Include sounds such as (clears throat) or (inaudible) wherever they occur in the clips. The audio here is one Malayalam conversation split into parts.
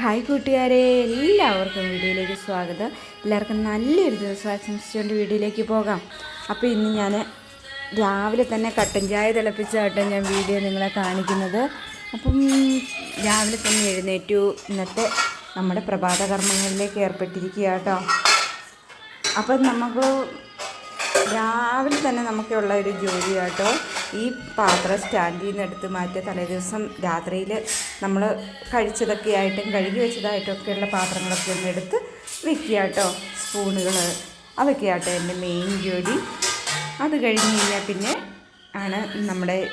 ഹായ് കൂട്ടുകാരെ എല്ലാവർക്കും വീഡിയോയിലേക്ക് സ്വാഗതം. എല്ലാവർക്കും നല്ലൊരു ദിവസം ആശംസിച്ചുകൊണ്ട് വീഡിയോയിലേക്ക് പോകാം. അപ്പോൾ ഇന്ന് ഞാൻ രാവിലെ തന്നെ കട്ടൻ ചായ തിളപ്പിച്ചാട്ടോ ഞാൻ വീഡിയോ നിങ്ങളെ കാണിക്കുന്നത്. അപ്പം രാവിലെ തന്നെ എഴുന്നേറ്റു. ഇന്നത്തെ നമ്മുടെ പ്രഭാത കർമ്മങ്ങളിലേക്ക് ഏർപ്പെട്ടിരിക്കുക കേട്ടോ അപ്പം നമുക്ക് രാവിലെ തന്നെ നമുക്കുള്ള ഒരു ജോലി കേട്ടോ ഈ പാത്രം സ്റ്റാൻഡിൽ നിന്ന് എടുത്ത് മാറ്റിയ തലേദിവസം രാത്രിയിൽ നമ്മൾ കഴിച്ചതൊക്കെ ആയിട്ടും കഴുകി വെച്ചതായിട്ടൊക്കെയുള്ള പാത്രങ്ങളൊക്കെ ഒന്ന് എടുത്ത് വെക്കുക കേട്ടോ. സ്പൂണുകൾ അതൊക്കെ ആട്ടോ എന്റെ മെയിൻ ജോലി. അത് കഴിഞ്ഞ് കഴിഞ്ഞാൽ പിന്നെ ആണ് നമ്മുടെ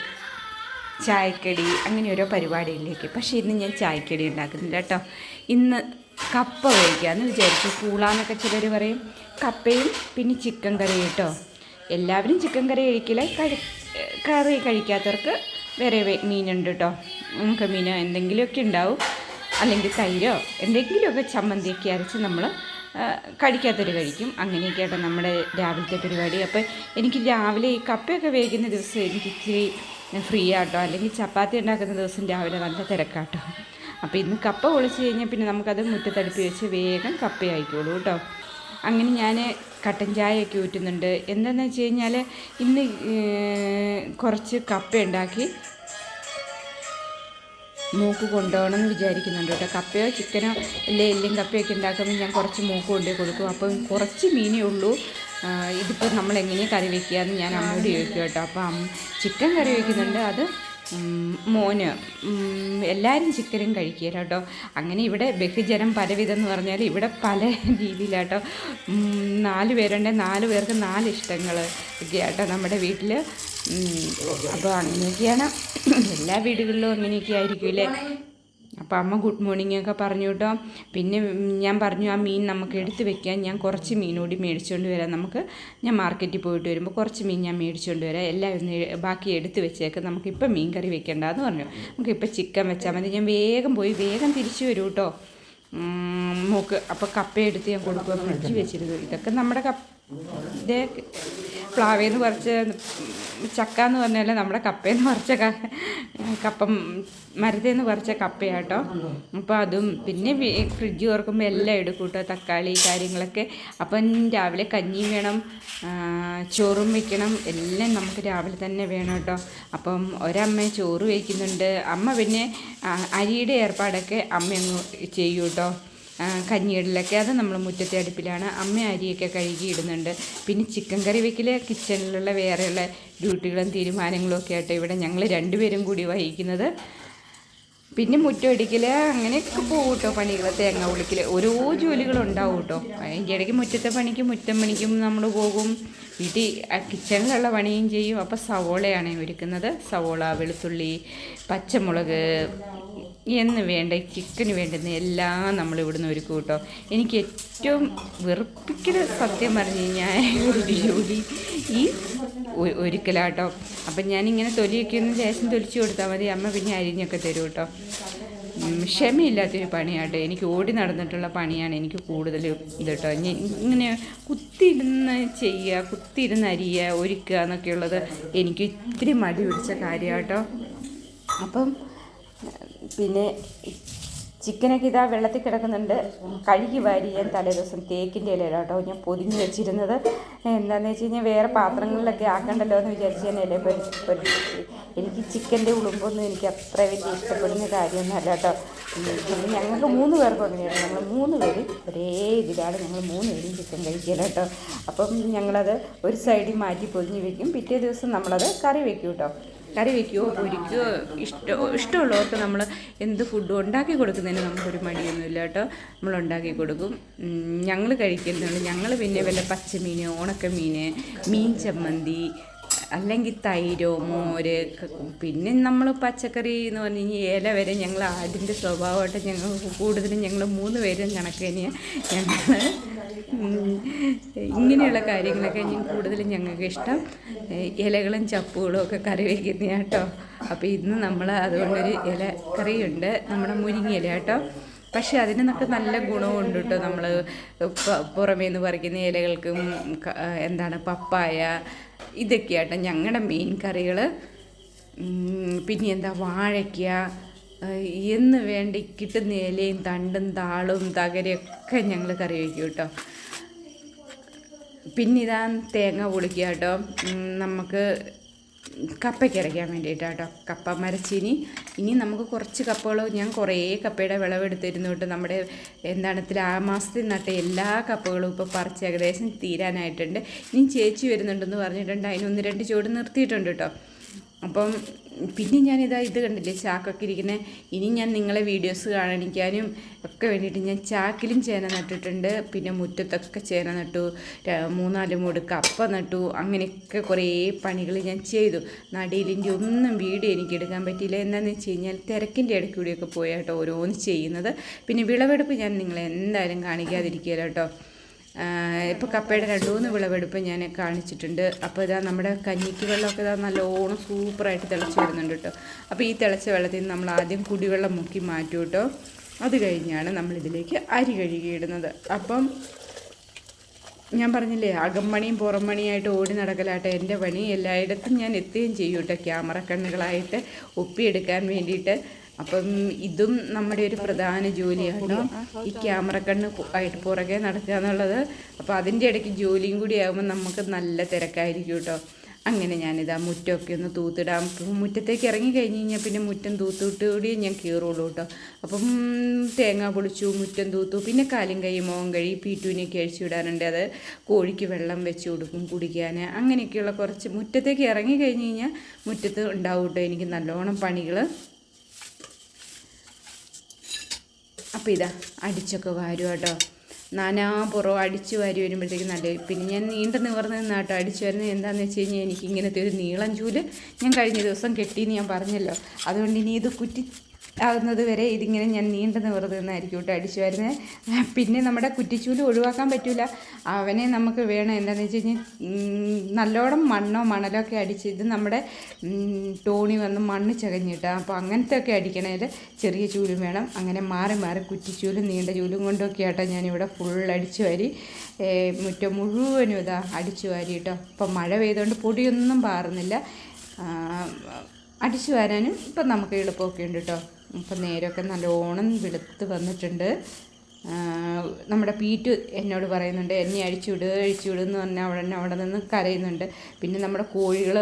ചായക്കടി അങ്ങനെ ഓരോ പരിപാടിയിലേക്ക് പക്ഷേ ഇന്ന് ഞാൻ ചായക്കടി ഉണ്ടാക്കുന്നില്ല കേട്ടോ. ഇന്ന് കപ്പ കഴിക്കാമെന്ന് വിചാരിച്ചു. പൂളാന്നൊക്കെ ചിലർ പറയും. കപ്പയും പിന്നെ ചിക്കൻ കറി കേട്ടോ. എല്ലാവരും ചിക്കൻ കറി കഴിക്കില്ല? കഴി കറി കഴിക്കാത്തവർക്ക് വേറെ മീനുണ്ട് കേട്ടോ നമുക്ക് മീനോ എന്തെങ്കിലുമൊക്കെ ഉണ്ടാവും. അല്ലെങ്കിൽ തൈരോ എന്തെങ്കിലുമൊക്കെ ചമ്മന്തിയൊക്കെ അരച്ച് നമ്മൾ കഴിക്കാത്തവർ കഴിക്കും. അങ്ങനെയൊക്കെ ആട്ടോ നമ്മുടെ രാവിലത്തെ പരിപാടി. അപ്പോൾ എനിക്ക് രാവിലെ ഈ കപ്പയൊക്കെ വേകുന്ന ദിവസം എനിക്ക് ഇച്ചിരി ഫ്രീ ആട്ടോ. അല്ലെങ്കിൽ ചപ്പാത്തി ഉണ്ടാക്കുന്ന ദിവസം രാവിലെ നല്ല തിരക്കാട്ടോ. അപ്പോൾ ഇന്ന് കപ്പ പൊളിച്ച് കഴിഞ്ഞാൽ പിന്നെ നമുക്കത് മുറ്റത്തടുപ്പി വെച്ച് വേഗം കപ്പയായിക്കോളൂ കേട്ടോ അങ്ങനെ ഞാൻ കട്ടൻ ചായയൊക്കെ ഊറ്റുന്നുണ്ട്. എന്താണെന്ന് വെച്ച് കഴിഞ്ഞാൽ ഇന്ന് കുറച്ച് കപ്പ ഉണ്ടാക്കി മൂക്ക് കൊണ്ടുപോകണം എന്ന് വിചാരിക്കുന്നുണ്ട് കേട്ടോ. കപ്പയോ ചിക്കനോ അല്ലെങ്കിൽ എല്ലും കപ്പയൊക്കെ ഉണ്ടാക്കുമ്പോൾ ഞാൻ കുറച്ച് മൂക്ക് കൊണ്ടുപോയി കൊടുക്കും. അപ്പം കുറച്ച് മീനേ ഉള്ളൂ. ഇതിപ്പോൾ നമ്മൾ എങ്ങനെയാണ് കറി വയ്ക്കുക എന്ന് ഞാൻ അമ്മയോട് ചോദിക്കും കേട്ടോ. അപ്പം ചിക്കൻ കറി വയ്ക്കുന്നുണ്ട് അത് മോന്. എല്ലാവരും ചിക്കനും കഴിക്കുക കേട്ടോ അങ്ങനെ ഇവിടെ ബഹുജനം പലവിധം എന്ന് പറഞ്ഞാൽ ഇവിടെ പല (laughs) രീതിയിലാട്ടോ. കേട്ടോ നാല് പേരുണ്ട്. നാല് പേർക്ക് നാല് ഇഷ്ടങ്ങൾ ഒക്കെ ആട്ടോ നമ്മുടെ വീട്ടിൽ അപ്പോൾ അങ്ങനെയൊക്കെയാണ്. (clears throat) എല്ലാ വീടുകളിലും അങ്ങനെയൊക്കെ ആയിരിക്കുമല്ലേ അപ്പോൾ അമ്മ ഗുഡ് മോർണിംഗ് ഒക്കെ പറഞ്ഞു കേട്ടോ പിന്നെ ഞാൻ പറഞ്ഞു ആ മീൻ നമുക്ക് എടുത്ത് വെക്കാൻ ഞാൻ കുറച്ച് മീൻ കൂടി മേടിച്ചുകൊണ്ട് വരാം. നമുക്ക് ഞാൻ മാർക്കറ്റിൽ പോയിട്ട് വരുമ്പോൾ കുറച്ച് മീൻ ഞാൻ മേടിച്ചുകൊണ്ട് വരാം. എല്ലാം ഒന്ന് ബാക്കി എടുത്ത് വെച്ചേക്ക്. നമുക്കിപ്പോൾ മീൻ കറി വെക്കേണ്ടതെന്ന് പറഞ്ഞു. നമുക്കിപ്പോൾ ചിക്കൻ വെച്ചാൽ മതി. ഞാൻ വേഗം പോയി വേഗം തിരിച്ചു വരും കേട്ടോ നമുക്ക് മൂക്ക് അപ്പോൾ കപ്പ എടുത്ത് ഞാൻ കൊടുക്കുക ഫ്രിഡ്ജ് വെച്ചിരുന്നു ഇതൊക്കെ നമ്മുടെ കപ്പ ഇത് പ്ലാവേന്ന് പറിച്ച് ചക്ക എന്ന് പറഞ്ഞാൽ നമ്മുടെ കപ്പയെന്ന് പറിച്ച കപ്പം മരത്തേന്ന് പറിച്ച കപ്പയാട്ടോ. അപ്പോൾ അതും പിന്നെ ഫ്രിഡ്ജ് തുറക്കുമ്പോൾ എല്ലാം എടുക്കും കേട്ടോ തക്കാളി കാര്യങ്ങളൊക്കെ. അപ്പം രാവിലെ കഞ്ഞിയും വേണം ചോറും വയ്ക്കണം എല്ലാം നമുക്ക് രാവിലെ തന്നെ വേണം കേട്ടോ. അപ്പം ഒരമ്മ ചോറ് വയ്ക്കുന്നുണ്ട് അമ്മ പിന്നെ അരിയുടെ ഏർപ്പാടൊക്കെ അമ്മ അങ്ങ് കേട്ടോ. കഞ്ഞിയിടലൊക്കെ അത് നമ്മൾ മുറ്റത്തെ അടുപ്പിലാണ്. അമ്മ അരിയൊക്കെ കഴുകി ഇടുന്നുണ്ട്. പിന്നെ ചിക്കൻ കറി വയ്ക്കൽ കിച്ചണിലുള്ള വേറെയുള്ള ഡ്യൂട്ടികളും തീരുമാനങ്ങളും ഒക്കെ ആയിട്ട് ഇവിടെ ഞങ്ങൾ രണ്ടുപേരും കൂടി വഹിക്കുന്നത്. പിന്നെ മുറ്റം അടിക്കൽ അങ്ങനെയൊക്കെ പോകും കേട്ടോ പണികൾ തേങ്ങ ഉളിക്കൽ ഓരോ ജോലികളുണ്ടാവും കേട്ടോ അതിന്റെ ഇടയ്ക്ക് മുറ്റത്തെ പണിക്കും മുറ്റം പണിക്കും നമ്മൾ പോകും. വീട്ടിൽ കിച്ചണിലുള്ള പണിയും ചെയ്യും. അപ്പോൾ സവോളയാണ് ഒരുക്കുന്നത്. സവോള വെളുത്തുള്ളി പച്ചമുളക് എന്ന് വേണ്ട ചിക്കന് വേണ്ടുന്ന എല്ലാം നമ്മൾ ഇവിടുന്ന് ഒരുക്കും കേട്ടോ എനിക്ക് ഏറ്റവും വെറുപ്പിക്കൽ സത്യം പറഞ്ഞു കഴിഞ്ഞാൽ ഒരു ജോലി ഈ ഒരുക്കലാട്ടോ. അപ്പം ഞാനിങ്ങനെ തൊലിയൊക്കെ ഒന്ന് ലേശം തൊലിച്ചു കൊടുത്താൽ മതി. അമ്മ പിന്നെ അരിഞ്ഞൊക്കെ തരും കേട്ടോ ക്ഷമയില്ലാത്തൊരു പണിയാട്ടോ. എനിക്ക് ഓടി നടന്നിട്ടുള്ള പണിയാണ് എനിക്ക് കൂടുതൽ ഇത് കേട്ടോ ഇങ്ങനെ കുത്തിയിരുന്ന് ചെയ്യുക കുത്തിയിരുന്ന് അരിയുക ഒരുക്കുക എന്നൊക്കെയുള്ളത് എനിക്ക് ഇത്തിരി മടി പിടിച്ച കാര്യമാട്ടോ അപ്പം പിന്നെ ചിക്കനൊക്കെ ഇതാ വെള്ളത്തിൽ കിടക്കുന്നുണ്ട്. കഴുകി വാരി ഞാൻ തലേദിവസം തേക്കിന്റെ ഇലയിലാട്ടോ ഞാൻ പൊതിഞ്ഞ് വെച്ചിരുന്നത്. എന്താണെന്ന് വെച്ച് കഴിഞ്ഞാൽ വേറെ പാത്രങ്ങളിലൊക്കെ ആക്കണ്ടല്ലോ എന്ന് വിചാരിച്ച് ഞാൻ ഇല എനിക്ക് ചിക്കന്റെ ഉളുമ്പൊന്നും എനിക്ക് അത്ര വലിയ ഇഷ്ടപ്പെടുന്ന കാര്യമൊന്നുമല്ല കേട്ടോ. ഞങ്ങൾക്ക് മൂന്ന് പേർക്കും അങ്ങനെയാണ്. ഞങ്ങൾ മൂന്ന് പേര് ഒരേ ഇതിലാണ് ഞങ്ങൾ മൂന്ന് പേരും ചിക്കൻ കഴിക്കുക കേട്ടോ. അപ്പം ഞങ്ങളത് ഒരു സൈഡിൽ മാറ്റി പൊതിഞ്ഞ് വെക്കും. പിറ്റേ ദിവസം നമ്മളത് കറി വെക്കും കേട്ടോ. കറി വയ്ക്കുകയോ പൊരിക്കുകയോ ഇഷ്ടം ഇഷ്ടമുള്ളവർക്ക് നമ്മൾ എന്ത് ഫുഡും ഉണ്ടാക്കി കൊടുക്കുന്നതിന് നമുക്കൊരു മടിയൊന്നുമില്ല കേട്ടോ. നമ്മൾ ഉണ്ടാക്കി കൊടുക്കും. ഞങ്ങൾ കഴിക്കുന്നുണ്ട് ഞങ്ങൾ പിന്നെ വല്ല പച്ചമീൻ ഉണക്കമീൻ മീൻ ചമ്മന്തി അല്ലെങ്കിൽ തൈരോ മോര് പിന്നെ നമ്മൾ പച്ചക്കറി എന്ന് പറഞ്ഞു കഴിഞ്ഞാൽ ഇല വരെ ഞങ്ങൾ ആടിന്റെ സ്വഭാവമായിട്ട് ഞങ്ങൾ കൂടുതലും ഞങ്ങൾ മൂന്ന് പേരും കണക്ക് ഞങ്ങൾ ഇങ്ങനെയുള്ള കാര്യങ്ങളൊക്കെ ഞാൻ കൂടുതലും ഞങ്ങൾക്ക് ഇഷ്ടം. ഇലകളും ചപ്പുകളും ഒക്കെ കറി വയ്ക്കുന്ന കേട്ടോ അപ്പോൾ ഇന്ന് നമ്മൾ അതുകൊണ്ടൊരു ഇല കറിയുണ്ട്. നമ്മുടെ മുരിങ്ങ ഇല കേട്ടോ പക്ഷേ അതിനൊക്കെ നല്ല ഗുണമുണ്ട് കേട്ടോ നമ്മൾ പുറമേ നിന്ന് പറിക്കുന്ന ഇലകൾക്കും എന്താണ് പപ്പായ ഇതൊക്കെയാട്ടോ ഞങ്ങളുടെ മെയിൻ കറികൾ പിന്നെ എന്താ വാഴയ്ക്ക എന്ന് വേണ്ടി കിട്ടുന്ന ഇലയും തണ്ടും താളും തകരയൊക്കെ ഞങ്ങൾ കറി വയ്ക്കും കേട്ടോ. പിന്നെ ഇതാ തേങ്ങ പൊളിക്കുക കേട്ടോ. നമുക്ക് കപ്പയ്ക്ക് അരയ്ക്കാൻ വേണ്ടിയിട്ടാട്ടോ കപ്പ മരച്ചിനി ഇനി നമുക്ക് കുറച്ച് കപ്പകൾ ഞാൻ കുറേ കപ്പയുടെ വിളവെടുത്തിരുന്നു കേട്ടോ. നമ്മുടെ എന്താണ് ആ മാസത്തിൽ നട്ട എല്ലാ കപ്പകളും ഇപ്പോൾ പറിച്ച് ഏകദേശം തീരാനായിട്ടുണ്ട്. ഇനി ചേച്ചി വരുന്നുണ്ടെന്ന് പറഞ്ഞിട്ടുണ്ട്. അതിന് ഒന്ന് രണ്ട് ചുവട് നിർത്തിയിട്ടുണ്ട് കേട്ടോ. അപ്പം പിന്നെ ഞാനിതാ ഇത് കണ്ടില്ലേ ചാക്കൊക്കെ ഇരിക്കുന്നത് ഇനി ഞാൻ നിങ്ങളെ വീഡിയോസ് കാണിക്കാനും ഒക്കെ വേണ്ടിയിട്ട് ഞാൻ ചാക്കിലും ചേന നട്ടിട്ടുണ്ട്. പിന്നെ മുറ്റത്തൊക്കെ ചേന നട്ടു. മൂന്നാൽ മൂട് കപ്പ നട്ടു. അങ്ങനെയൊക്കെ കുറേ പണികൾ ഞാൻ ചെയ്തു. നടയിലിന്റെ ഒന്നും വീഡിയോ എനിക്ക് എടുക്കാൻ പറ്റിയില്ല. എന്താണെന്ന് വെച്ച് കഴിഞ്ഞാൽ തിരക്കിന്റെ ഇടയ്ക്ക് കൂടിയൊക്കെ പോയാട്ടോ ഓരോന്ന് ചെയ്യുന്നത്. പിന്നെ വിളവെടുപ്പ് ഞാൻ നിങ്ങളെ എന്തായാലും കാണിക്കാതിരിക്കുക കേട്ടോ. ഇപ്പോൾ കപ്പയുടെ രണ്ട് മൂന്ന് വിളവെടുപ്പ് ഞാൻ കാണിച്ചിട്ടുണ്ട്. അപ്പോൾ ഇതാ നമ്മുടെ കഞ്ഞിക്ക് വെള്ളമൊക്കെ ഇതാ നല്ലോണം സൂപ്പറായിട്ട് തിളച്ച് വരുന്നുണ്ട് കേട്ടോ. അപ്പോൾ ഈ തിളച്ച വെള്ളത്തിൽ നിന്ന് നമ്മൾ ആദ്യം കുടിവെള്ളം മുക്കി മാറ്റും കേട്ടോ. അത് കഴിഞ്ഞാണ് നമ്മളിതിലേക്ക് അരി കഴുകിയിടുന്നത്. അപ്പം ഞാൻ പറഞ്ഞില്ലേ അകംപണിയും പുറംപണിയായിട്ട് ഓടി നടക്കലാട്ടെ എന്റെ പണി. എല്ലായിടത്തും ഞാൻ എത്തുകയും ചെയ്യും കേട്ടോ. ക്യാമറ കണ്ണുകളായിട്ട് ഒപ്പിയെടുക്കാൻ വേണ്ടിയിട്ട്. അപ്പം ഇതും നമ്മുടെ ഒരു പ്രധാന ജോലിയാണ്. ഈ ക്യാമറ കണ്ണ് ആയിട്ട് പുറകെ നടക്കുക എന്നുള്ളത്. അപ്പോൾ അതിന്റെ ഇടയ്ക്ക് ജോലിയും കൂടി ആകുമ്പോൾ നമുക്ക് നല്ല തിരക്കായിരിക്കും കേട്ടോ അങ്ങനെ ഞാനിതാ മുറ്റമൊക്കെ ഒന്ന് തൂത്തിടാം. മുറ്റത്തേക്ക് ഇറങ്ങി കഴിഞ്ഞ് കഴിഞ്ഞാൽ പിന്നെ മുറ്റം തൂത്തിട്ട് കൂടി ഞാൻ കീറുള്ളൂ കേട്ടോ അപ്പം തേങ്ങ പൊളിച്ചു മുറ്റം തൂത്തു. പിന്നെ കാലും കൈ മുഖം കഴി പീറ്റൂനെയൊക്കെ അഴിച്ചു വിടാനുണ്ട് അത് കോഴിക്ക് വെള്ളം വെച്ച് കൊടുക്കും കുടിക്കാൻ. അങ്ങനെയൊക്കെയുള്ള കുറച്ച് മുറ്റത്തേക്ക് ഇറങ്ങി കഴിഞ്ഞ് കഴിഞ്ഞാൽ മുറ്റത്ത് ഉണ്ടാവും കേട്ടോ എനിക്ക് നല്ലോണം പണികൾ അപ്പോൾ ഇതാ അടിച്ചൊക്കെ വാരും കേട്ടോ നാനാപുറവും അടിച്ച് വാരി വരുമ്പോഴത്തേക്ക് നല്ല പിന്നെ ഞാൻ നീണ്ടു നിവർന്ന് നിന്നാട്ടോ അടിച്ച് വരുന്നത് എന്താണെന്ന് വെച്ച് കഴിഞ്ഞാൽ എനിക്ക് ഇങ്ങനത്തെ ഒരു നീളം ചൂൽ ഞാൻ കഴിഞ്ഞ ദിവസം കെട്ടിയെന്ന് ഞാൻ പറഞ്ഞല്ലോ. അതുകൊണ്ട് ഇനി ഇത് കുറ്റി ആകുന്നത് വരെ ഇതിങ്ങനെ ഞാൻ നീണ്ട നിവർന്ന് നിന്നായിരിക്കും കേട്ടോ അടിച്ചു വരുന്നത് പിന്നെ നമ്മുടെ കുറ്റിച്ചൂൽ ഒഴിവാക്കാൻ പറ്റില്ല അവനെ നമുക്ക് വേണം എന്താണെന്ന് വെച്ച് കഴിഞ്ഞാൽ നല്ലോണം മണ്ണോ മണലോ ഒക്കെ അടിച്ച് ഇത് നമ്മുടെ ടോണി വന്ന് മണ്ണ് ചകഞ്ഞിട്ടാ അപ്പോൾ അങ്ങനത്തെ ഒക്കെ അടിക്കണേൽ ചെറിയ ചൂലും വേണം. അങ്ങനെ മാറി മാറി കുറ്റിച്ചൂലും നീണ്ട ചൂലും കൊണ്ടൊക്കെ ആട്ടോ ഞാനിവിടെ ഫുൾ അടിച്ചു വാരി മുറ്റം മുഴുവനും ഇതാ അടിച്ചു വാരി കേട്ടോ ഇപ്പം മഴ പെയ്തുകൊണ്ട് പൊടിയൊന്നും പാറുന്നില്ല. അടിച്ചു വരാനും ഇപ്പം നമുക്ക് എളുപ്പമൊക്കെ ഉണ്ട് കേട്ടോ. ഇപ്പം നേരമൊക്കെ നല്ലോണം വെളുത്ത് വന്നിട്ടുണ്ട്. നമ്മുടെ പീറ്റ് എന്നോട് പറയുന്നുണ്ട് എന്നെ അഴിച്ചുവിട് അഴിച്ചുവിട് എന്ന് പറഞ്ഞാൽ അവിടെ അവിടെ നിന്ന് കരയുന്നുണ്ട്. പിന്നെ നമ്മുടെ കോഴികൾ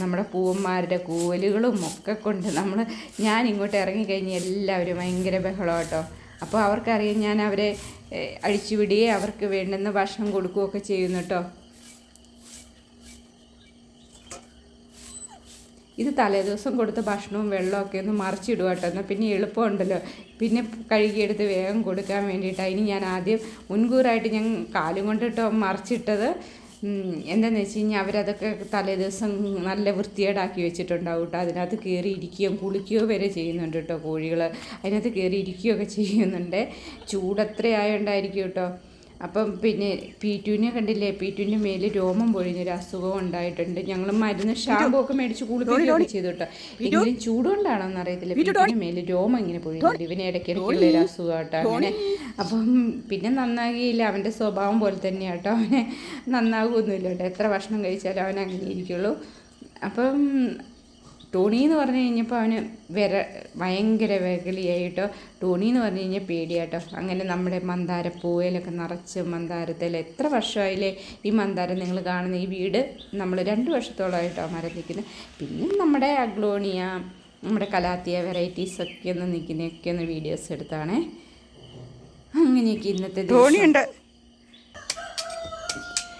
നമ്മുടെ പൂവന്മാരുടെ കൂവലുകളും ഒക്കെ കൊണ്ട് നമ്മൾ ഞാൻ ഇങ്ങോട്ട് ഇറങ്ങിക്കഴിഞ്ഞ് എല്ലാവരും ഭയങ്കര ബഹളം കേട്ടോ അപ്പോൾ അവർക്കറിയാം ഞാൻ അവരെ അഴിച്ചുവിടുകയും അവർക്ക് വേണ്ടുന്ന ഭക്ഷണം കൊടുക്കുകയൊക്കെ ചെയ്യുന്നു കേട്ടോ ഇത് തലേദിവസം കൊടുത്ത ഭക്ഷണവും വെള്ളമൊക്കെ ഒന്ന് മറിച്ചിടുക കേട്ടോ എന്നാൽ പിന്നെ എളുപ്പമുണ്ടല്ലോ. പിന്നെ കഴുകിയെടുത്ത് വേഗം കൊടുക്കാൻ വേണ്ടിയിട്ടാണ് ഇനി ഞാൻ ആദ്യം മുൻകൂറായിട്ട് ഞാൻ കാലും കൊണ്ടിട്ടോ മറിച്ചിട്ടത് എന്താണെന്ന് വെച്ച് കഴിഞ്ഞാൽ അവരതൊക്കെ തലേദിവസം നല്ല വൃത്തികേടാക്കി വെച്ചിട്ടുണ്ടാവും കേട്ടോ അതിനകത്ത് കയറി ഇരിക്കുകയും കുളിക്കുകയോ വരെ ചെയ്യുന്നുണ്ട് കേട്ടോ കോഴികൾ അതിനകത്ത് കയറി ഇരിക്കുകയൊക്കെ ചെയ്യുന്നുണ്ട്. ചൂടത്ര ആയതുകൊണ്ടായിരിക്കും കേട്ടോ അപ്പം പിന്നെ പീറ്റുവിനെ കണ്ടില്ലേ? പീറ്റുവിന്റെ മേൽ രോമം പൊഴിഞ്ഞൊരു അസുഖം ഉണ്ടായിട്ടുണ്ട്. ഞങ്ങൾ മരുന്ന് ഷാമ്പു ഒക്കെ മേടിച്ച് കുളിപ്പിക്കുകയൊക്കെ ചെയ്തു കേട്ടോ. എങ്കിലും ചൂടുകൊണ്ടാണോന്ന് അറിയത്തില്ല. പീറ്റുവിന്റെ മേൽ രോമം ഇങ്ങനെ പൊഴിഞ്ഞിട്ട് ഇവനെ ഇടയ്ക്കിടയ്ക്കുള്ള ഒരു അസുഖം കേട്ടോ അങ്ങനെ. അപ്പം പിന്നെ നന്നാകിയില്ല. അവന്റെ സ്വഭാവം പോലെ തന്നെയാണ് കേട്ടോ അവനെ നന്നാകുമൊന്നുമില്ല കേട്ടോ. എത്ര ഭക്ഷണം കഴിച്ചാലും അവൻ അങ്ങനെ ഇരിക്കുള്ളൂ. അപ്പം ടോണി എന്ന് പറഞ്ഞു കഴിഞ്ഞപ്പോൾ അവന് വിര ഭയങ്കര വെകളിയായിട്ടോ ടോണി എന്ന് പറഞ്ഞു കഴിഞ്ഞാൽ പേടിയാട്ടോ. അങ്ങനെ നമ്മുടെ മന്ദാര പൂവയിലൊക്കെ നിറച്ച് മന്ദാരത്തിൽ എത്ര വർഷമായില്ലേ ഈ മന്ദാരം നിങ്ങൾ കാണുന്ന ഈ വീട്? നമ്മൾ രണ്ട് വർഷത്തോളമായിട്ടോ മരം നിൽക്കുന്നത് പിന്നെ നമ്മുടെ അഗ്ലോണിയ നമ്മുടെ കലാത്തിയ വെറൈറ്റീസ് ഒക്കെ ഒന്ന് നിൽക്കുന്നതൊക്കെ ഒന്ന് വീഡിയോസ് എടുത്താണേ. അങ്ങനെയൊക്കെ ഇന്നത്തെ ടോണിയുണ്ട്.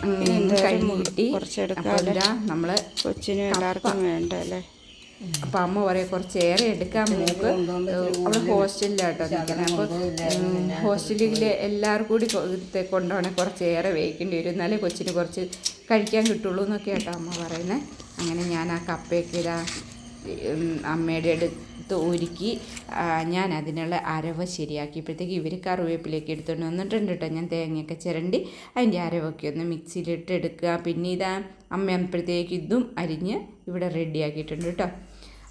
അങ്ങനെ കഴിഞ്ഞ് കിട്ടി അപ്പോൾ നമ്മൾ കൊച്ചിനും എല്ലാവർക്കും വേണ്ട അല്ലേ അപ്പം അമ്മ പറയാം കുറച്ചേറെ എടുക്കാൻ മൂക്ക് അവൾ ഹോസ്റ്റലിലാട്ടോ നിൽക്കുന്നത് അപ്പോൾ ഹോസ്റ്റലിൽ എല്ലാവർക്കും കൂടി കൊണ്ടുപോകണേ കുറച്ച് ഏറെ വേവിക്കേണ്ടി വരും. എന്നാലേ കൊച്ചിന് കുറച്ച് കഴിക്കാൻ കിട്ടുള്ളൂ എന്നൊക്കെ ആട്ടോ അമ്മ പറയുന്നത് അങ്ങനെ ഞാൻ ആ കപ്പയൊക്കെ ഇതാ അമ്മയുടെ അടുത്ത് ഒരുക്കി ആ, ഞാൻ അതിനുള്ള അരവ് ശരിയാക്കിയപ്പോഴത്തേക്ക് ഇവർ കറിവേപ്പിലേക്ക് എടുത്തുകൊണ്ട് വന്നിട്ടുണ്ട് കേട്ടോ ഞാൻ തേങ്ങയൊക്കെ ചിരണ്ടി അതിന്റെ അരവൊക്കെ ഒന്ന് മിക്സിയിലിട്ട് എടുക്കുക. പിന്നെ ഇതാ അമ്മ അപ്പോഴത്തേക്ക് ഇതും അരിഞ്ഞ് ഇവിടെ റെഡിയാക്കിയിട്ടുണ്ട് കേട്ടോ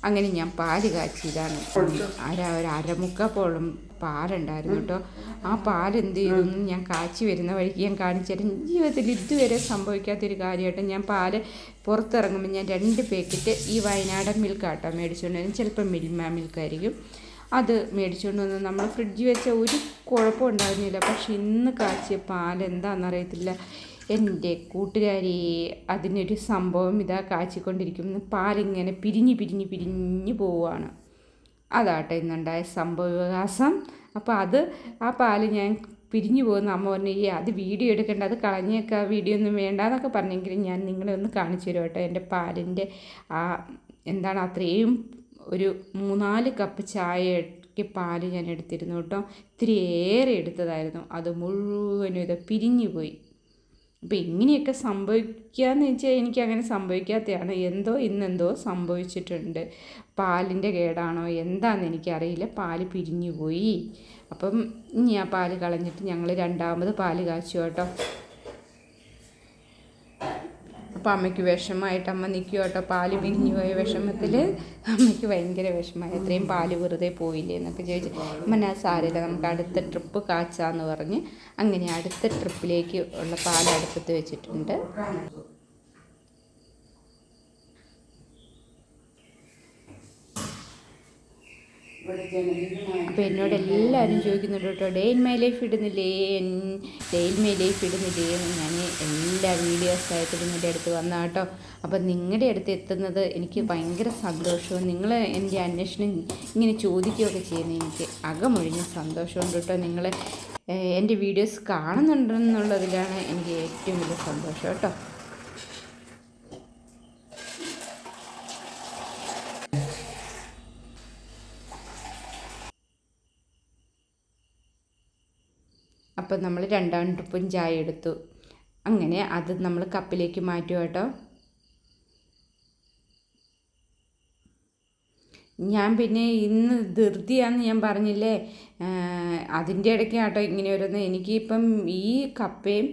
അങ്ങനെ ഞാൻ പാൽ കാച്ചിയതാണ്. ഒരു അരമുക്കാപ്പോളം പാലുണ്ടായിരുന്നു കേട്ടോ. ആ പാൽ എന്ത് ചെയ്തു ഞാൻ കാച്ചി വരുന്ന വഴിക്ക് ഞാൻ കാണിച്ചാലും ജീവിതത്തിൽ ഇതുവരെ സംഭവിക്കാത്തൊരു കാര്യമായിട്ട് ഞാൻ പാൽ പുറത്തിറങ്ങുമ്പോൾ ഞാൻ രണ്ട് പാക്കറ്റ് ഈ വയനാടൻ മിൽക്കാട്ടോ മേടിച്ചുകൊണ്ട് വരും. ചിലപ്പോൾ മിൽമ മിൽക്കായിരിക്കും. അത് മേടിച്ചുകൊണ്ട് വന്ന്. നമ്മൾ ഫ്രിഡ്ജ് വെച്ച ഒരു കുഴപ്പം ഉണ്ടായിരുന്നില്ല. പക്ഷെ ഇന്ന് കാച്ചിയ പാൽ എന്താണെന്നറിയത്തില്ല എന്റെ കൂട്ടുകാരി അതിനൊരു സംഭവം ഇതാ കാച്ചിക്കൊണ്ടിരിക്കുന്നു. പാലിങ്ങനെ പിരിഞ്ഞ് പിരിഞ്ഞ് പിരിഞ്ഞ് പോവുകയാണ് അതാട്ടെ ഇന്നുണ്ടായ സംഭവവികാസം. അപ്പോൾ അത് ആ പാൽ ഞാൻ പിരിഞ്ഞു പോകുന്ന. അമ്മ പറഞ്ഞു ഈ അത് വീഡിയോ എടുക്കേണ്ട അത് കളഞ്ഞേക്ക വീഡിയോ ഒന്നും വേണ്ട എന്നൊക്കെ പറഞ്ഞെങ്കിലും ഞാൻ നിങ്ങളെ ഒന്ന് കാണിച്ചു തരും കേട്ടോ എന്റെ പാലിന്റെ ആ എന്താണ് അത്രയും ഒരു മൂന്നാൽ കപ്പ് ചായയ്ക്ക് പാൽ ഞാൻ എടുത്തിരുന്നു കേട്ടോ ഇത്തിരി ഏറെ എടുത്തതായിരുന്നു. അത് മുഴുവനും ഇത് പിരിഞ്ഞു പോയി. അപ്പോൾ ഇങ്ങനെയൊക്കെ സംഭവിക്കാന്ന് വെച്ചാൽ എനിക്ക് അങ്ങനെ സംഭവിക്കാത്തതാണ് എന്തോ ഇന്നെന്തോ സംഭവിച്ചിട്ടുണ്ട്. പാലിന്റെ കേടാണോ? എന്താണെന്ന് എനിക്കറിയില്ല. പാൽ പിരിഞ്ഞു പോയി അപ്പം ഇനി ആ പാൽ കളഞ്ഞിട്ട് ഞങ്ങൾ രണ്ടാമത് പാൽ കാച്ചു കേട്ടോ. അപ്പം അമ്മയ്ക്ക് വിഷമമായിട്ട് അമ്മ നിൽക്കുക കേട്ടോ. പാൽ പിരിഞ്ഞു പോയ വിഷമത്തിൽ അമ്മയ്ക്ക് ഭയങ്കര വിഷമമായി. അത്രയും പാൽ വെറുതെ പോയില്ലേ എന്നൊക്കെ ചോദിച്ചു അമ്മ സാരില്ല നമുക്ക് അടുത്ത ട്രിപ്പ് കാച്ചാന്ന് പറഞ്ഞ് അങ്ങനെ അടുത്ത ട്രിപ്പിലേക്ക് ഉള്ള പാൽ അടുപ്പത്ത് വെച്ചിട്ടുണ്ട്. അപ്പോൾ എന്നോട് എല്ലാവരും ചോദിക്കുന്നുണ്ട് കേട്ടോ ഡേ ഇൻ മൈ ലൈഫ് ഇടുന്നില്ലേ? ഡേ ഇൻ മൈ ലൈഫ് ഇടുന്നില്ലേ? എന്ന് ഞാൻ എല്ലാ വീഡിയോസായിട്ട് നിങ്ങളുടെ അടുത്ത് വന്ന കേട്ടോ. അപ്പോൾ നിങ്ങളുടെ അടുത്ത് എത്തുന്നത് എനിക്ക് ഭയങ്കര സന്തോഷവും നിങ്ങൾ എന്റെ അന്വേഷണം ഇങ്ങനെ ചോദിക്കുകയൊക്കെ ചെയ്യുന്നത് എനിക്ക് അകമൊഴിഞ്ഞ സന്തോഷമുണ്ട് കേട്ടോ. നിങ്ങൾ എന്റെ വീഡിയോസ് കാണുന്നുണ്ടെന്നുള്ളതിലാണ് എനിക്ക് ഏറ്റവും വലിയ സന്തോഷം കേട്ടോ. അപ്പം നമ്മൾ രണ്ടാം ട്രിപ്പും ചായ എടുത്തു. അങ്ങനെ അത് നമ്മൾ കപ്പിലേക്ക് മാറ്റുക കേട്ടോ. ഞാൻ പിന്നെ ഇന്ന് ധൃതിയാന്ന് ഞാൻ പറഞ്ഞില്ലേ? അതിന്റെ ഇടയ്ക്ക് കേട്ടോ ഇങ്ങനെ വരുന്നത് എനിക്കിപ്പം ഈ കപ്പയും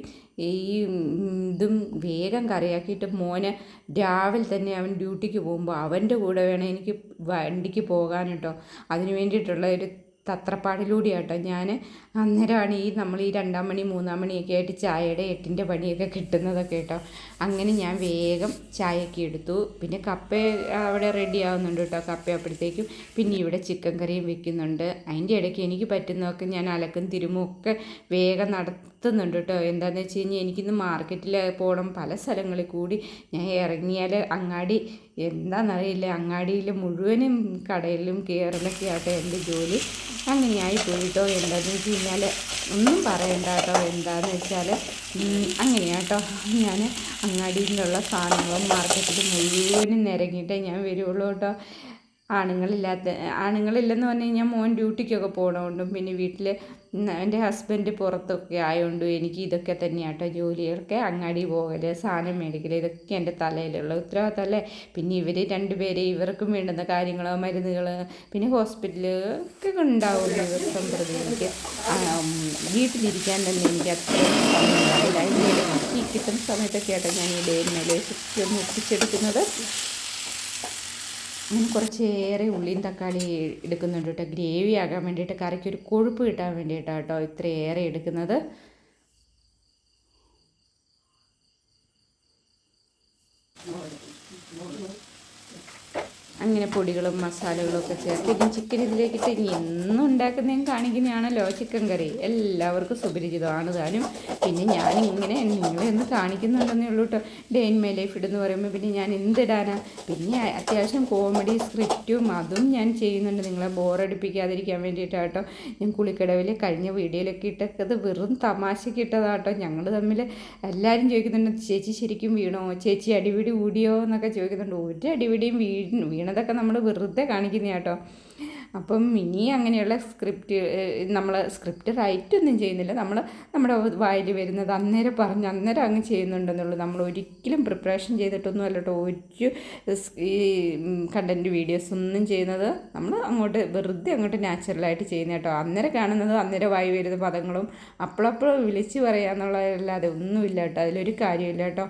ഈ ഇതും വേഗം കറിയാക്കിയിട്ട് മോന് രാവിലെ തന്നെ അവൻ ഡ്യൂട്ടിക്ക് പോകുമ്പോൾ അവന്റെ കൂടെ വേണം എനിക്ക് വണ്ടിക്ക് പോകാൻ കേട്ടോ. അതിന് വേണ്ടിയിട്ടുള്ള ഒരു തത്രപ്പാടിലൂടെയാട്ടോ ഞാൻ അന്നേരമാണ് ഈ നമ്മൾ ഈ രണ്ടാം മണി മൂന്നാം മണിയൊക്കെ ആയിട്ട് ചായയുടെ എട്ടിന്റെ പണിയൊക്കെ കിട്ടുന്നതൊക്കെ കേട്ടോ. അങ്ങനെ ഞാൻ വേഗം ചായയൊക്കെ എടുത്തു. പിന്നെ കപ്പ അവിടെ റെഡി ആവുന്നുണ്ട് കേട്ടോ. കപ്പ അപ്പോഴത്തേക്കും പിന്നെ ഇവിടെ ചിക്കൻ കറിയും വെക്കുന്നുണ്ട്. അതിന്റെ ഇടയ്ക്ക് എനിക്ക് പറ്റുന്നതൊക്കെ ഞാൻ അലക്കും തിരുമും വേഗം നടത്തുന്നുണ്ട് കേട്ടോ. എന്താണെന്ന് വെച്ച് കഴിഞ്ഞാൽ എനിക്കിന്ന് മാർക്കറ്റിൽ പോകണം പല സ്ഥലങ്ങളിൽ കൂടി ഞാൻ ഇറങ്ങിയാൽ അങ്ങാടി എന്താണെന്നറിയില്ല അങ്ങാടിയിൽ മുഴുവനും കടയിലും കയറലൊക്കെ ആട്ടോ എന്റെ ജോലി. അങ്ങനെയായി പോയിട്ടോ. എന്താണെന്ന് വെച്ച് കഴിഞ്ഞാൽ ഒന്നും പറയണ്ട കേട്ടോ. എന്താണെന്ന് വെച്ചാൽ അങ്ങനെയാട്ടോ ഞാൻ അങ്ങാടിയിലുള്ള സാധനങ്ങളും മാർക്കറ്റിൽ മുഴുവനും നിരങ്ങിയിട്ടേ ഞാൻ വരുള്ളൂ കേട്ടോ. ആണുങ്ങളില്ലാത്ത ആണുങ്ങളില്ലെന്ന് പറഞ്ഞു കഴിഞ്ഞാൽ മോൻ ഡ്യൂട്ടിക്കൊക്കെ പോകണതുകൊണ്ടും പിന്നെ വീട്ടിൽ എന്റെ ഹസ്ബൻഡ് പുറത്തൊക്കെ ആയതുകൊണ്ടും എനിക്ക് ഇതൊക്കെ തന്നെയാട്ടോ ജോലിയൊക്കെ അങ്ങാടി പോകൽ സാധനം മേടിക്കൽ ഇതൊക്കെ എന്റെ തലയിലുള്ള ഉത്തരവാദിത്തമല്ലേ പിന്നെ ഇവർ രണ്ടുപേരെ ഇവർക്കും വേണ്ടുന്ന കാര്യങ്ങൾ മരുന്നുകൾ പിന്നെ ഹോസ്പിറ്റലൊക്കെ ഉണ്ടാവും ദിവസം പ്രതി എനിക്ക് വീട്ടിലിരിക്കാൻ തന്നെ എനിക്ക് അത്രയും സമയം ഈ കിട്ടുന്ന സമയത്തൊക്കെ ആട്ടോ ഞാൻ ഈ ഡേ മേലെ ഒന്ന് ഒപ്പിച്ചെടുക്കുന്നത് അങ്ങനെ കുറച്ചേറെ ഉള്ളിയും തക്കാളി എടുക്കുന്നുണ്ട് കേട്ടോ. ഗ്രേവി ആകാൻ വേണ്ടിയിട്ട് കറിക്ക് ഒരു കൊഴുപ്പ് കിട്ടാൻ വേണ്ടിയിട്ടാണ് കേട്ടോ ഇത്രയേറെ എടുക്കുന്നത്. അങ്ങനെ പൊടികളും മസാലകളും ഒക്കെ ചേർത്ത് ഇനി ചിക്കൻ ഇതിലേക്കിട്ട് ഇനി എന്നും ഉണ്ടാക്കുന്നതും കാണിക്കുന്നതാണല്ലോ ചിക്കൻ കറി. എല്ലാവർക്കും സുപരിചിതമാണ് താനും. പിന്നെ ഞാൻ ഇങ്ങനെ നിങ്ങളെ ഒന്ന് കാണിക്കുന്നുണ്ടെന്നേ ഉള്ളൂ കേട്ടോ ഡേ ഇൻ മൈ ലൈഫ് ഇടെന്ന് പറയുമ്പോൾ പിന്നെ ഞാൻ എന്തിടാനാ? പിന്നെ അത്യാവശ്യം കോമഡി സ്ക്രിപ്റ്റും അതും ഞാൻ ചെയ്യുന്നുണ്ട്. നിങ്ങളെ ബോറടിപ്പിക്കാതിരിക്കാൻ വേണ്ടിയിട്ടാട്ടോ ഞാൻ കുളിക്കടവിൽ കഴിഞ്ഞ വീഡിയോയിലൊക്കെ ഇട്ടത് വെറും തമാശയ്ക്ക് ഇട്ടതാട്ടോ ഞങ്ങൾ തമ്മിൽ എല്ലാവരും ചോദിക്കുന്നുണ്ട് ചേച്ചി ശരിക്കും വീണോ? ചേച്ചി അടിപിടി കൂടിയോ? എന്നൊക്കെ ചോദിക്കുന്നുണ്ട്. ഒരു അടിപിടിയും വീണ് വീണ അതൊക്കെ നമ്മൾ വെറുതെ കാണിക്കുന്ന കേട്ടോ അപ്പം ഇനി അങ്ങനെയുള്ള സ്ക്രിപ്റ്റ് നമ്മൾ സ്ക്രിപ്റ്റ് റൈറ്റ് ഒന്നും ചെയ്യുന്നില്ല. നമ്മൾ നമ്മുടെ വായിൽ വരുന്നത് അന്നേരം പറഞ്ഞ് അന്നേരം അങ്ങ് ചെയ്യുന്നുണ്ടെന്നുള്ളൂ. നമ്മൾ ഒരിക്കലും പ്രിപ്പറേഷൻ ചെയ്തിട്ടൊന്നും അല്ല കേട്ടോ ഒരു ഈ കണ്ടന്റ് വീഡിയോസ് ഒന്നും ചെയ്യുന്നത് നമ്മൾ അങ്ങോട്ട് വെറുതെ അങ്ങോട്ട് നാച്ചുറലായിട്ട് ചെയ്യുന്ന കേട്ടോ അന്നേരം കാണുന്നത് അന്നേരം വായി വരുന്ന പദങ്ങളും അപ്പോഴപ്പോൾ വിളിച്ച് പറയാന്നുള്ളതല്ലാതെ ഒന്നുമില്ല കേട്ടോ അതിലൊരു കാര്യമില്ല കേട്ടോ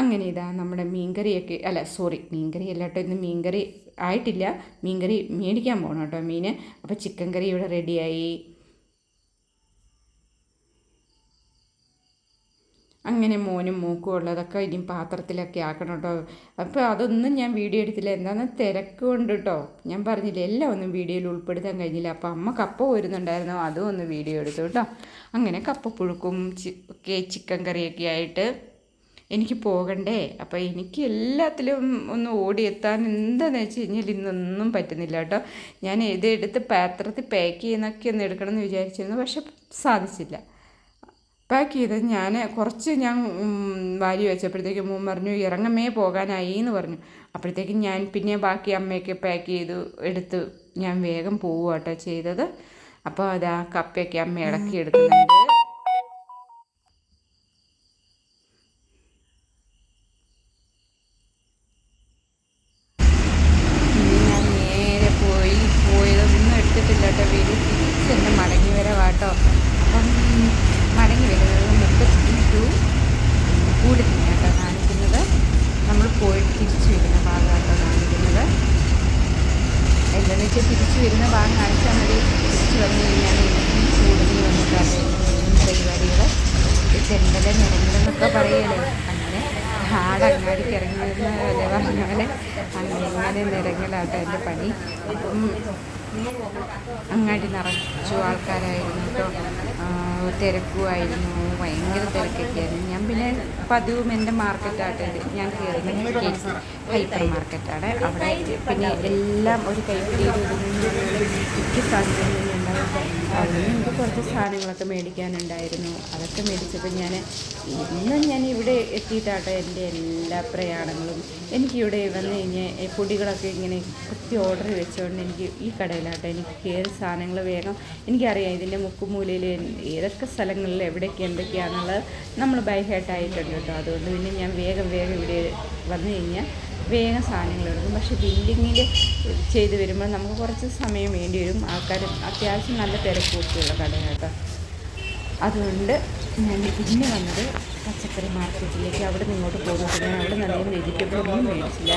അങ്ങനെ ഇതാ നമ്മുടെ മീൻകറിയൊക്കെ അല്ല സോറി മീൻകറി അല്ല കേട്ടോ ഇന്ന് മീൻകറി ആയിട്ടില്ല. മീൻകറി മേടിക്കാൻ പോകണം കേട്ടോ മീൻ അപ്പോൾ ചിക്കൻ കറി ഇവിടെ റെഡിയായി അങ്ങനെ മോനും മൂക്കും ഉള്ളതൊക്കെ ഇനി പാത്രത്തിലൊക്കെ ആക്കണം കേട്ടോ. അപ്പോൾ അതൊന്നും ഞാൻ വീഡിയോ എടുത്തില്ല. എന്താണെന്ന് തിരക്ക് കൊണ്ട് കേട്ടോ. ഞാൻ പറഞ്ഞില്ല എല്ലാം ഒന്നും വീഡിയോയിൽ ഉൾപ്പെടുത്താൻ കഴിഞ്ഞില്ല. അപ്പോൾ അമ്മ കപ്പ വരുന്നുണ്ടായിരുന്നു അതും ഒന്ന് വീഡിയോ എടുത്തു കേട്ടോ. അങ്ങനെ കപ്പ പുഴുക്കും ഒക്കെ ചിക്കൻ കറിയൊക്കെ ആയിട്ട്. എനിക്ക് പോകണ്ടേ? അപ്പോൾ എനിക്ക് എല്ലാത്തിലും ഒന്ന് ഓടിയെത്താൻ എന്താണെന്ന് വെച്ച് കഴിഞ്ഞാൽ ഇന്നൊന്നും പറ്റുന്നില്ല കേട്ടോ. ഞാൻ ഇതെടുത്ത് പാത്രത്തിൽ പാക്ക് ചെയ്യുന്നൊക്കെ ഒന്ന് എടുക്കണം എന്ന് വിചാരിച്ചിരുന്നു പക്ഷെ സാധിച്ചില്ല. പാക്ക് ചെയ്ത് ഞാൻ കുറച്ച് ഞാൻ വാരി വെച്ചപ്പോഴത്തേക്ക് മോൻ പറഞ്ഞു ഇറങ്ങമേ പോകാനായി എന്ന് പറഞ്ഞു. അപ്പോഴത്തേക്കും ഞാൻ പിന്നെ ബാക്കി അമ്മയൊക്കെ പാക്ക് ചെയ്തു എടുത്ത് ഞാൻ വേഗം പോവുക കേട്ടോ ചെയ്തത്. അപ്പോൾ അതാ കപ്പയൊക്കെ അമ്മ ഇളക്കി എടുക്കുന്നുണ്ട് ഇനി ഞാൻ നേരെ പോയി പോയതൊന്നും എടുത്തിട്ടില്ല കേട്ടോ വീട്ടിൽ തിരിച്ച് തന്നെ മടങ്ങി വരവാട്ടോ അപ്പം മടങ്ങി വരുന്നത് മുപ്പത്തി ടു കൂടുതൽ കേട്ടോ കാണിക്കുന്നത് നമ്മൾ പോയിട്ട് തിരിച്ചു വരുന്ന ഭാഗമാട്ടോ കാണിക്കുന്നത് എന്താണെന്ന് വെച്ചാൽ തിരിച്ചു വരുന്ന ഭാഗം കാണിച്ചാൽ മതി തിരിച്ചു വന്നു കഴിഞ്ഞാൽ ഈ കൂടുതൽ വന്നിട്ടാണ് പരിപാടികൾ ചെണ്ടല നിരങ്ങലെന്നൊക്കെ പറയലോ അങ്ങനെ ആടങ്ങാടിക്ക് ഇറങ്ങി വരുന്ന പോലെ പറഞ്ഞ പോലെ അങ്ങനെ നിരങ്ങലാട്ടോ എന്റെ പണി. അങ്ങാടി നിറച്ചു ആൾക്കാരായിരുന്നു കേട്ടോ. തിരക്കുമായിരുന്നു. ഭയങ്കര തിരക്കൊക്കെയായിരുന്നു. ഞാൻ പിന്നെ പതിവും എന്റെ മാർക്കറ്റായിട്ട് ഞാൻ കയറുന്ന കേസ് ഹൈപ്പർ മാർക്കറ്റാണ്. അവിടെ പിന്നെ എല്ലാം ഒരു കൈപ്പിടി മിക്ക സാധനങ്ങളും അതിന് എനിക്ക് കുറച്ച് സാധനങ്ങളൊക്കെ മേടിക്കാനുണ്ടായിരുന്നു. അതൊക്കെ മേടിച്ചപ്പോൾ ഞാൻ ഇന്നും ഞാൻ ഇവിടെ എത്തിയിട്ടാട്ടോ എന്റെ എല്ലാ പ്രയാണങ്ങളും. എനിക്കിവിടെ വന്നു കഴിഞ്ഞാൽ പൊടികളൊക്കെ ഇങ്ങനെ കുത്തി ഓർഡർ വെച്ചുകൊണ്ട് എനിക്ക് ഈ കടയിലാട്ടോ എനിക്ക് കയറി സാധനങ്ങൾ വേഗം എനിക്കറിയാം ഇതിന്റെ മുക്കുമൂലയിൽ ഏതൊക്കെ സ്ഥലങ്ങളിൽ എവിടെയൊക്കെ എന്തൊക്കെയാണെന്നുള്ളത് നമ്മൾ ബൈഹേട്ടായിട്ടുണ്ട് കേട്ടോ. അതുകൊണ്ട് പിന്നെ ഞാൻ വേഗം വേഗം ഇവിടെ വന്നു കഴിഞ്ഞാൽ വേഗം സാധനങ്ങൾ എടുക്കും. പക്ഷേ ബില്ലിങ്ങിൽ ചെയ്ത് വരുമ്പോൾ നമുക്ക് കുറച്ച് സമയം വേണ്ടി വരും. ആൾക്കാർ അത്യാവശ്യം നല്ല തിരക്കൂട്ടിയുള്ള കടയാണ് കേട്ടോ. അതുകൊണ്ട് ഞാൻ പിന്നെ വന്നത് പച്ചക്കറി മാർക്കറ്റിലേക്ക് അവിടെ നിങ്ങോട്ട് ഞാൻ അവിടെ നല്ല വെജിറ്റബിൾ ഒന്നും മേടിച്ചില്ല.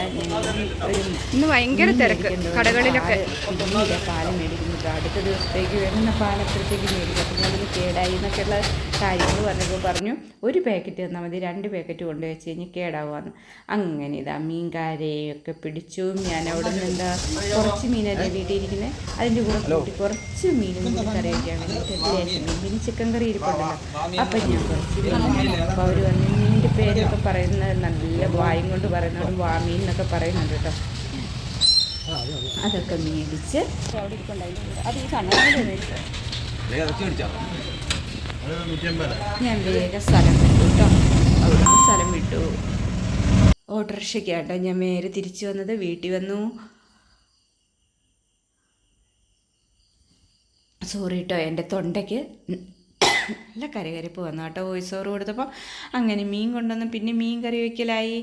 ഇന്ന് ഭയങ്കര മീൻ തിരക്ക്. കടകളിലൊക്കെ. പാൽ പിന്നീട് പാൽ മേടിക്കുന്നത് അടുത്ത ദിവസത്തേക്ക് വേണ്ടുന്ന പാലപ്പോഴത്തേക്ക് മേടിക്കും. അപ്പം ഞാനത് കേടായി എന്നൊക്കെയുള്ള കാര്യങ്ങൾ പറഞ്ഞപ്പോൾ പറഞ്ഞു ഒരു പാക്കറ്റ് തന്നാൽ മതി. രണ്ട് പാക്കറ്റ് കൊണ്ട് വെച്ച് കഴിഞ്ഞാൽ കേടാവുകയെന്ന് അങ്ങനെ ഇതാ മീൻകാരെയൊക്കെ പിടിച്ചു. ഞാൻ അവിടെ നിന്ന് എന്താ കുറച്ച് മീനല്ലേ വീട്ടിലിരിക്കുന്നത് അതിന്റെ കൂടെ കൂട്ടി കുറച്ച് മീനും കൂടി കറി വയ്ക്കാൻ വേണ്ടിയിട്ട് ലേശം മീൻ. പിന്നെ ചിക്കൻ കറി ഇരിപ്പുണ്ടല്ലോ. അപ്പം ഞാൻ കുറച്ച് മീൻ അപ്പോൾ അവർ വന്ന് മീനിന്റെ പേരൊക്കെ പറയുന്നത് നല്ല വായും കൊണ്ട് പറയുന്നവരും വാമീൻ എന്നൊക്കെ പറയുന്നുണ്ട് കേട്ടോ. അതൊക്കെ മേടിച്ച് അവിടെ അത് ഈ ഞാൻ വേഗം സ്ഥലം വിട്ടു കേട്ടോ. സ്ഥലം വിട്ടു. ഓട്ടോറിക്ഷയ്ക്കാട്ടോ ഞാൻ നേരെ തിരിച്ചു വന്നത്. വീട്ടിൽ വന്നു. സോറി കേട്ടോ എന്റെ തൊണ്ടയ്ക്ക് നല്ല കരകരപ്പ് വന്നു കേട്ടോ വോയിസ് ഓവർ കൊടുത്തപ്പോൾ അങ്ങനെ മീൻ കൊണ്ടുവന്ന് പിന്നെ മീൻ കറി വയ്ക്കലായി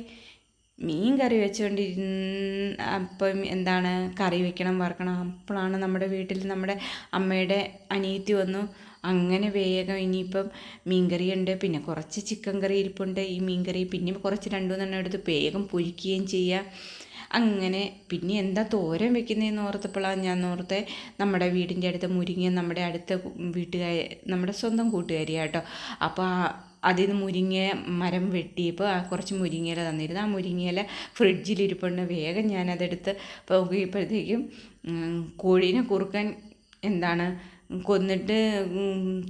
മീൻ കറി വെച്ചുകൊണ്ടിരുന്ന അപ്പം എന്താണ് കറി വെക്കണം വറക്കണം അപ്പോഴാണ് നമ്മുടെ വീട്ടിൽ നമ്മുടെ അമ്മയുടെ അനിയത്തി വന്നു. അങ്ങനെ വേഗം ഇനിയിപ്പം മീൻ ഉണ്ട് പിന്നെ കുറച്ച് ചിക്കൻ കറി ഇരിപ്പുണ്ട്. ഈ മീൻ കറി പിന്നെ കുറച്ച് രണ്ടു മൂന്നെണ്ണം എടുത്ത് വേഗം പൊരിക്കുകയും ചെയ്യാം. അങ്ങനെ പിന്നെ എന്താ തോരൻ വെക്കുന്നതെന്ന് ഓർത്തപ്പോഴാണ് ഞാൻ ഓർത്തെ നമ്മുടെ വീടിന്റെ അടുത്ത് മുരിങ്ങ നമ്മുടെ അടുത്ത വീട്ടുകാർ നമ്മുടെ സ്വന്തം കൂട്ടുകാരിയാട്ടോ. അപ്പോൾ അതിൽ നിന്ന് മുരിങ്ങ മരം വെട്ടിയപ്പോൾ ആ കുറച്ച് മുരിങ്ങയില തന്നിരുന്നു. ആ മുരിങ്ങയില ഫ്രിഡ്ജിലിരിപ്പുണ്ട് വേഗം ഞാനതെടുത്ത് പോകുമ്പോഴത്തേക്കും കോഴീനെ കുറുക്കാൻ എന്താണ് കൊന്നിട്ട്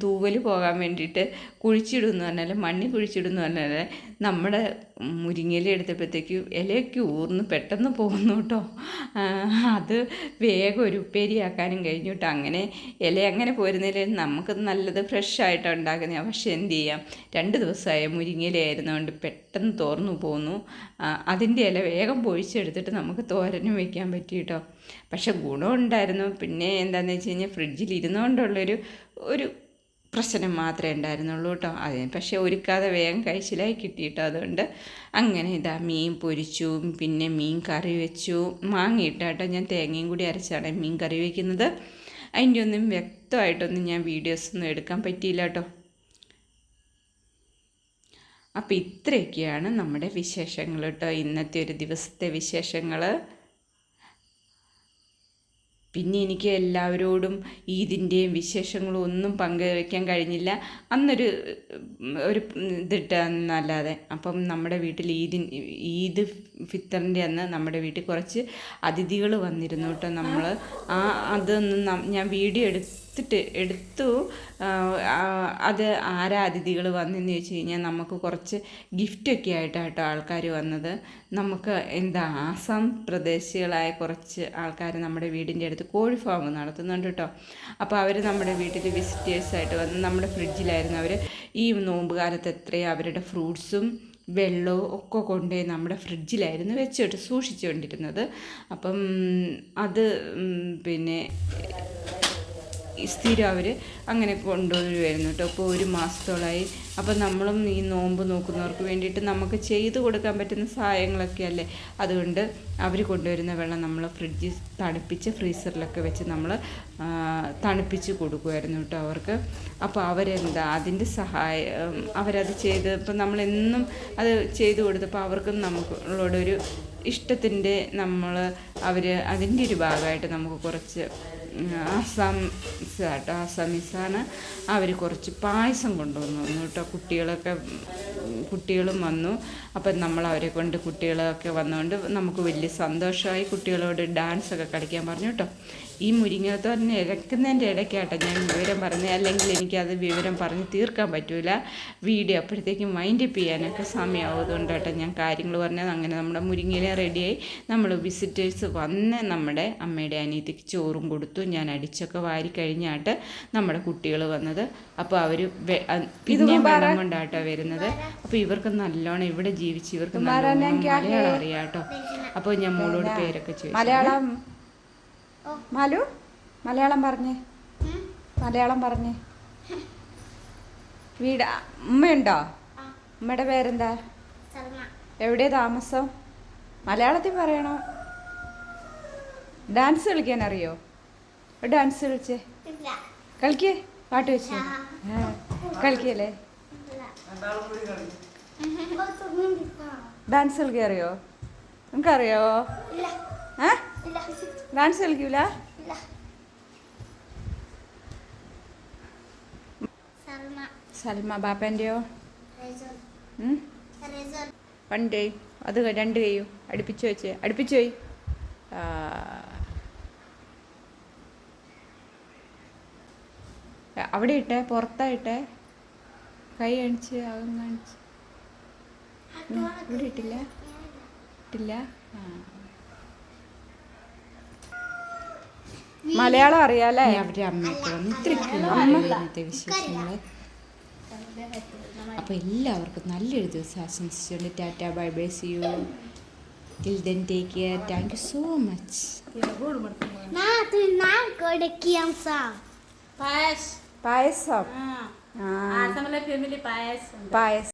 തൂവൽ പോകാൻ വേണ്ടിയിട്ട് കുഴിച്ചിടുമെന്ന് പറഞ്ഞാൽ മണ്ണി കുഴിച്ചിടുമെന്ന് പറഞ്ഞാൽ നമ്മുടെ മുരിങ്ങയില എടുത്തപ്പോഴത്തേക്ക് ഇലയൊക്കെ ഊർന്ന് പെട്ടെന്ന് പോകുന്നു കേട്ടോ അത് വേഗം ഒരു ഉപ്പേരിയാക്കാനും കഴിഞ്ഞു കേട്ടോ അങ്ങനെ ഇല അങ്ങനെ പോരുന്നതിൽ നമുക്ക് നല്ലത് ഫ്രഷ് ആയിട്ടാണ് ഉണ്ടാക്കുന്നത് പക്ഷെ എന്ത് ചെയ്യാം? രണ്ട് ദിവസമായ മുരിങ്ങയില ആയിരുന്നുകൊണ്ട് പെട്ടെന്ന് തോർന്നു പോന്നു. അതിന്റെ ഇല വേഗം പൊഴിച്ചെടുത്തിട്ട് നമുക്ക് തോരനും വയ്ക്കാൻ പറ്റി കേട്ടോ പക്ഷെ ഗുണമുണ്ടായിരുന്നു പിന്നെ എന്താണെന്ന് വെച്ച് കഴിഞ്ഞാൽ ഫ്രിഡ്ജിൽ ഇരുന്നുകൊണ്ടുള്ളൊരു ഒരു പ്രശ്നം മാത്രമേ ഉണ്ടായിരുന്നുള്ളൂ കേട്ടോ അതിന് പക്ഷേ ഒരുക്കാതെ വേഗം കഴിച്ചിലായി കിട്ടി കേട്ടോ അതുകൊണ്ട് അങ്ങനെ ഇതാ മീൻ പൊരിച്ചു പിന്നെ മീൻ കറി വെച്ചു. മാങ്ങിയിട്ടാട്ടോ ഞാൻ തേങ്ങയും കൂടി അരച്ചാണ് മീൻ കറി വയ്ക്കുന്നത് അതിന്റെ ഒന്നും വ്യക്തമായിട്ടൊന്നും ഞാൻ വീഡിയോസ് ഒന്നും എടുക്കാൻ പറ്റിയില്ല കേട്ടോ അപ്പോൾ ഇത്രയൊക്കെയാണ് നമ്മുടെ വിശേഷങ്ങൾ കേട്ടോ ഇന്നത്തെ ഒരു ദിവസത്തെ വിശേഷങ്ങൾ പിന്നെ എനിക്ക് എല്ലാവരോടും ഈദിന്റെയും വിശേഷങ്ങളും ഒന്നും പങ്കുവയ്ക്കാൻ കഴിഞ്ഞില്ല. അന്നൊരു ഒരു ഇതിട്ടെന്നല്ലാതെ അപ്പം നമ്മുടെ വീട്ടിൽ ഈദിൻ ഈദ് ഫിത്തറിന്റെ അന്ന് നമ്മുടെ വീട്ടിൽ കുറച്ച് അതിഥികൾ വന്നിരുന്നു കേട്ടോ നമ്മൾ ആ അതൊന്നും ഞാൻ വീഡിയോ എടുത്തിട്ട് എടുത്തു. അത് ആരാ അതിഥികൾ വന്നെന്ന് ചോദിച്ചു കഴിഞ്ഞാൽ നമുക്ക് കുറച്ച് ഗിഫ്റ്റൊക്കെ ആയിട്ടാട്ടോ ആൾക്കാർ വന്നത്. നമുക്ക് എന്താ ആസാം പ്രദേശികളായ കുറച്ച് ആൾക്കാർ നമ്മുടെ വീടിന്റെ അടുത്ത് കോഴി ഫാം നടത്തുന്നുണ്ട് കേട്ടോ അപ്പോൾ അവർ നമ്മുടെ വീട്ടിൽ വിസിറ്റേഴ്സായിട്ട് വന്ന് നമ്മുടെ ഫ്രിഡ്ജിലായിരുന്നു അവർ ഈ നോമ്പ് കാലത്ത് എത്രയും അവരുടെ ഫ്രൂട്ട്സും വെള്ളവും ഒക്കെ കൊണ്ടുപോയി നമ്മുടെ ഫ്രിഡ്ജിലായിരുന്നു വെച്ചിട്ട് സൂക്ഷിച്ചുകൊണ്ടിരുന്നത് അപ്പം അത് പിന്നെ സ്ഥിരം അവർ അങ്ങനെ കൊണ്ടുവരുമായിരുന്നു കേട്ടോ. ഇപ്പോൾ ഒരു മാസത്തോളമായി അപ്പോൾ നമ്മളും ഈ നോമ്പ് നോക്കുന്നവർക്ക് വേണ്ടിയിട്ട് നമുക്ക് ചെയ്തു കൊടുക്കാൻ പറ്റുന്ന സഹായങ്ങളൊക്കെ അല്ലേ? അതുകൊണ്ട് അവർ കൊണ്ടുവരുന്ന വെള്ളം നമ്മൾ ഫ്രിഡ്ജിൽ തണുപ്പിച്ച് ഫ്രീസറിലൊക്കെ വെച്ച് നമ്മൾ തണുപ്പിച്ച് കൊടുക്കുമായിരുന്നു കേട്ടോ അവർക്ക്. അപ്പോൾ അവരെന്താ അതിന്റെ സഹായം അവരത് ചെയ്ത് ഇപ്പം നമ്മളെന്നും അത് ചെയ്തു കൊടുത്തപ്പോൾ അവർക്കും നമുക്കുള്ളോടൊരു ഇഷ്ടത്തിന്റെ നമ്മൾ അവർ അതിന്റെ ഒരു ഭാഗമായിട്ട് നമുക്ക് കുറച്ച് ആസാംസ് കേട്ടോ ആസാമീസാണ് അവർ കുറച്ച് പായസം കൊണ്ടുവന്നു വന്നു കേട്ടോ. കുട്ടികളൊക്കെ കുട്ടികളും വന്നു. അപ്പം നമ്മൾ അവരെ കൊണ്ട് കുട്ടികളൊക്കെ വന്നുകൊണ്ട് നമുക്ക് വലിയ സന്തോഷമായി കുട്ടികളോട് ഡാൻസൊക്കെ കളിക്കാൻ പറഞ്ഞു കേട്ടോ. ഈ മുരിങ്ങത്തോരനെ ഇറക്കുന്നതിന്റെ ഇടയ്ക്കാട്ടോ ഞാൻ വിവരം പറഞ്ഞത്. അല്ലെങ്കിൽ എനിക്കത് വിവരം പറഞ്ഞ് തീർക്കാൻ പറ്റൂല. വീഡിയോ അപ്പോഴത്തേക്കും മൈൻഡ് അപ്പ് ചെയ്യാനൊക്കെ സമയമാവുന്നുണ്ട് കേട്ടോ ഞാൻ കാര്യങ്ങൾ പറഞ്ഞത്. അങ്ങനെ നമ്മുടെ മുരിങ്ങയിലെ റെഡിയായി. നമ്മൾ വിസിറ്റേഴ്സ് വന്ന് നമ്മുടെ അമ്മയുടെ അനിയത്തിക്ക് ചോറും കൊടുത്തു. ഞാൻ അടിച്ചൊക്കെ വാരി കഴിഞ്ഞാട്ട് നമ്മുടെ കുട്ടികൾ വന്നത്. അപ്പോൾ അവർ പിന്നെ വെള്ളം കൊണ്ടാട്ടോ വരുന്നത്. അപ്പോൾ ഇവർക്ക് നല്ലോണം ഇവിടെ ജീവിച്ച് ഇവർക്ക് നല്ലോണം മലയാളം അറിയാം കേട്ടോ അപ്പോൾ ഞാൻ മോളോട് പേരൊക്കെ ചോദിച്ചു. മലയാളം മാലു മലയാളം പറഞ്ഞേ. മലയാളം പറഞ്ഞേ. വീട് ഉമ്മയുണ്ടോ? ഉമ്മയുടെ പേരെന്താ? എവിടെ താമസം? മലയാളത്തിൽ പറയണോ? ഡാൻസ് കളിക്കാൻ അറിയോ? ഡാൻസ് കളിച്ചേ. കളിക്കേ? പാട്ട് വെച്ച്. കളിക്കല്ലേ? ഡാൻസ് കളിക്കാൻ അറിയോ? നിനക്കറിയോ ഏ ഡാൻസ് കളിക്കൂല? സൽമ. ബാപ്പന്റെയോ? പണ്ട് അത് രണ്ട് കയ്യോ. അടുപ്പിച്ചു വെച്ച്. അടുപ്പിച്ചു പോയി. അവിടെ ഇട്ടെ പുറത്തായിട്ടെ കൈ കാണിച്ച് അകം കാണിച്ച്. ഇവിടെ ഇട്ടില്ല. ഇട്ടില്ല? ആ. മലയാളം അറിയാലേ? അവരുടെ അമ്മയ്ക്കും വന്ന് ഇത്തിരി ഇന്നത്തെ വിശേഷങ്ങൾ അപ്പോൾ എല്ലാവർക്കും നല്ലൊരു ദിവസം ആശംസിച്ചുകൊണ്ട് tata bye bye see you. Till then take care thank you so much payasam. Payasam. Payasam.